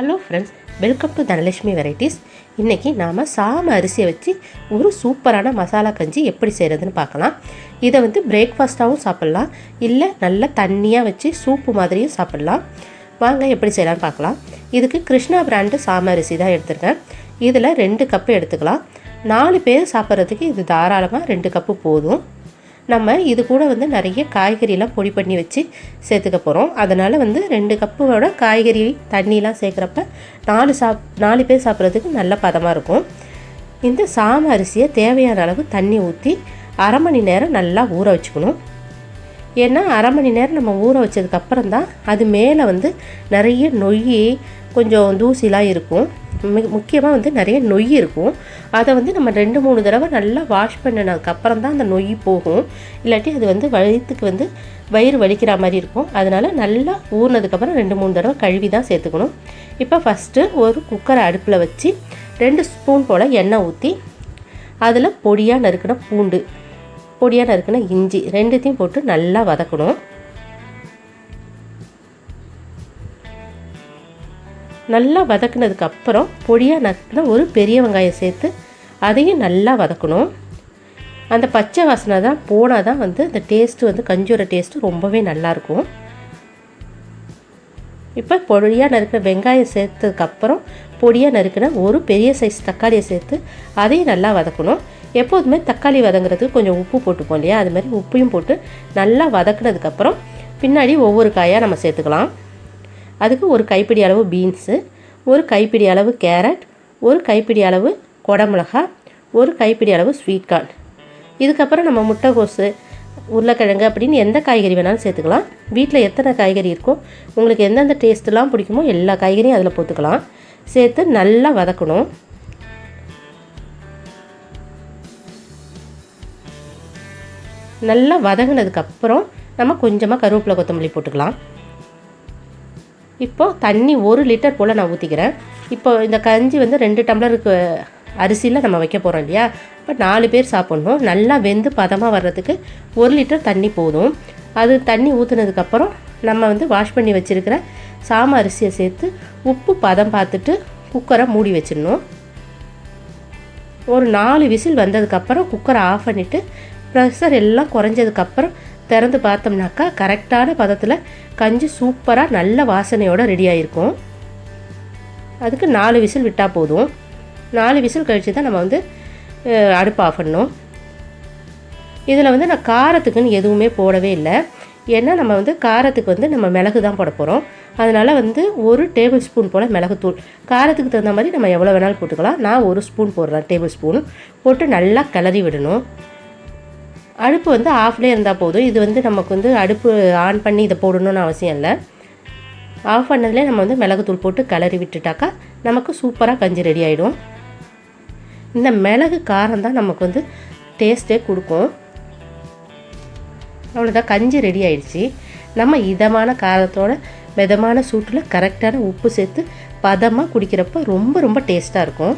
Hello friends welcome to Dhanalakshmi varieties இன்றைக்கி நாம் சாம அரிசியை வச்சு ஒரு சூப்பரான மசாலா கஞ்சி எப்படி செய்கிறதுன்னு பார்க்கலாம். இதை வந்து பிரேக்ஃபாஸ்ட்டாகவும் சாப்பிட்லாம். இல்லை நல்லா தண்ணியாக வச்சு சூப்பு மாதிரியும் சாப்பிட்லாம். வாங்க எப்படி செய்யலாம்னு பார்க்கலாம். இதுக்கு கிருஷ்ணா பிராண்டு சாம அரிசி தான் எடுத்துருக்கேன். இதில் ரெண்டு கப்பு எடுத்துக்கலாம். நாலு பேர் சாப்பிட்றதுக்கு இது தாராளமாக ரெண்டு கப்பு போதும். நம்ம இது கூட வந்து நிறைய காய்கறிலாம் பொடி பண்ணி வச்சு சேர்த்துக்க போகிறோம் அதனால் வந்து ரெண்டு கப்போட காய்கறி தண்ணிலாம் சேர்க்குறப்ப நாலு சாப் நாலு பேர் சாப்பிட்றதுக்கு நல்ல பதமாக இருக்கும். இந்த சாம அரிசியை தேவையான அளவு தண்ணி ஊற்றி அரை மணி நேரம் நல்லா ஊற வச்சுக்கணும். ஏன்னா அரை மணி நேரம் நம்ம ஊற வச்சதுக்கப்புறம் தான் அது மேலே வந்து நிறைய நொய் கொஞ்சம் தூசிலாம் இருக்கும். முக்கியமாக வந்து நிறைய நொய் இருக்கும். அதை வந்து நம்ம ரெண்டு மூணு தடவை நல்லா வாஷ் பண்ணினதுக்கப்புறம் தான் அந்த நொய் போகும். இல்லாட்டி அது வந்து வயிற்றுக்கு வந்து வயிறு வலிக்கிற மாதிரி இருக்கும். அதனால் நல்லா ஊறினதுக்கப்புறம் ரெண்டு மூணு தடவை கழுவி தான் சேர்த்துக்கணும். இப்போ ஃபஸ்ட்டு ஒரு குக்கரை அடுப்பில் வச்சு ரெண்டு ஸ்பூன் போல் எண்ணெய் ஊற்றி அதில் பொடியாக நறுக்கின பூண்டு பொடியாக நறுக்கின இஞ்சி ரெண்டுத்தையும் போட்டு நல்லா வதக்கணும். நல்லா வதக்குனதுக்கு அப்புறம் பொடியாக நறுக்கின ஒரு பெரிய வெங்காயம் சேர்த்து அதையும் நல்லா வதக்கணும். அந்த பச்சை வாசனை தான் போனால் தான் வந்து அந்த டேஸ்ட்டு வந்து கஞ்சோர டேஸ்ட்டு ரொம்பவே நல்லாயிருக்கும் இப்போ பொடியாக நறுக்கிற வெங்காயம் சேர்த்ததுக்கப்புறம் பொடியாக நறுக்கின ஒரு பெரிய சைஸ் தக்காளியை சேர்த்து அதையும் நல்லா வதக்கணும். எப்போதுமே தக்காளி வதங்குறதுக்கு கொஞ்சம் உப்பு போட்டுப்போம் இல்லையா? அது மாதிரி உப்பையும் போட்டு நல்லா வதக்குனதுக்கப்புறம் பின்னாடி ஒவ்வொரு காயாக நம்ம சேர்த்துக்கலாம். அதுக்கு ஒரு கைப்பிடி அளவு பீன்ஸு ஒரு கைப்பிடி அளவு கேரட் ஒரு கைப்பிடி அளவு குடமிளகா ஒரு கைப்பிடி அளவு ஸ்வீட் கார்ன் இதுக்கப்புறம் நம்ம முட்டைகோஸு உருளைக்கிழங்கு அப்படின்னு எந்த காய்கறி வேணாலும் சேர்த்துக்கலாம். வீட்டில் எத்தனை காய்கறி இருக்கோ உங்களுக்கு எந்தெந்த டேஸ்ட்டெலாம் பிடிக்குமோ எல்லா காய்கறியும் அதில் போட்டுக்கலாம். சேர்த்து நல்லா வதக்கணும். நல்லா வதங்கினதுக்கப்புறம் நம்ம கொஞ்சமாக கருவேப்பிலை கொத்தமல்லி போட்டுக்கலாம். இப்போது தண்ணி ஒரு லிட்டர் போல் நான் ஊற்றிக்கிறேன் இப்போ இந்த கஞ்சி வந்து ரெண்டு டம்ளருக்கு அரிசியில் நம்ம வைக்க போகிறோம் இல்லையா? இப்போ நாலு பேர் சாப்பிட்ணும். நல்லா வெந்து பதமாக வர்றதுக்கு ஒரு லிட்டர் தண்ணி போதும். அது தண்ணி ஊற்றுனதுக்கப்புறம் நம்ம வந்து வாஷ் பண்ணி வச்சுருக்கிற சாம அரிசியை சேர்த்து உப்பு பதம் பார்த்துட்டு குக்கரை மூடி வச்சிடணும். ஒரு நாலு விசில் வந்ததுக்கப்புறம் குக்கரை ஆஃப் பண்ணிவிட்டு ப்ரெஷர் எல்லாம் குறைஞ்சதுக்கப்புறம் திறந்து பார்த்தோம்னாக்கா கரெக்டான பதத்தில் கஞ்சி சூப்பராக நல்ல வாசனையோடு ரெடியாகிருக்கும் அதுக்கு நாலு விசில் விட்டால் போதும். நாலு விசில் கழித்து தான் நம்ம வந்து அடுப்பு ஆஃப் பண்ணணும். இதில் வந்து நான் காரத்துக்குன்னு எதுவுமே போடவே இல்லை. ஏன்னா நம்ம வந்து காரத்துக்கு வந்து நம்ம மிளகு தான் போட போகிறோம் அதனால் வந்து ஒரு டேபிள் ஸ்பூன் போல் மிளகுத்தூள். காரத்துக்கு தகுந்த மாதிரி நம்ம எவ்வளோ வேணாலும் போட்டுக்கலாம். நான் ஒரு ஸ்பூன் போடுறேன் டேபிள் ஸ்பூன் போட்டு நல்லா கிளறி விடணும். அடுப்பு வந்து ஆஃப்லேயே இருந்தால் போதும். இது வந்து நமக்கு வந்து அடுப்பு ஆன் பண்ணி இதை போடணும்னு அவசியம் இல்லை. ஆஃப் பண்ணதுலேயே நம்ம வந்து மிளகுத்தூள் போட்டு கிளறி விட்டுட்டாக்கா நமக்கு சூப்பராக கஞ்சி ரெடி ஆகிடும் இந்த மிளகு காரம் தான் நமக்கு வந்து டேஸ்ட்டே கொடுக்கும். அவ்வளோதான் கஞ்சி ரெடி ஆயிடுச்சு. நம்ம இதமான காரத்தோட மிதமான சூட்டில் கரெக்டான உப்பு சேர்த்து பதமாக குடிக்கிறப்ப ரொம்ப ரொம்ப டேஸ்ட்டாக இருக்கும்.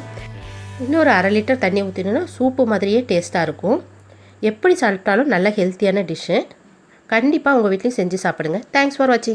இன்னொரு அரை லிட்டர் தண்ணி ஊற்றினோன்னா சூப்பு மாதிரியே டேஸ்ட்டாக இருக்கும். எப்படி சாப்பிட்டாலும் நல்ல ஹெல்த்தியான டிஷ்ஷு கண்டிப்பாக உங்கள் வீட்லேயும் செஞ்சு சாப்பிடுங்க. தேங்க்ஸ் ஃபார் வாட்சிங்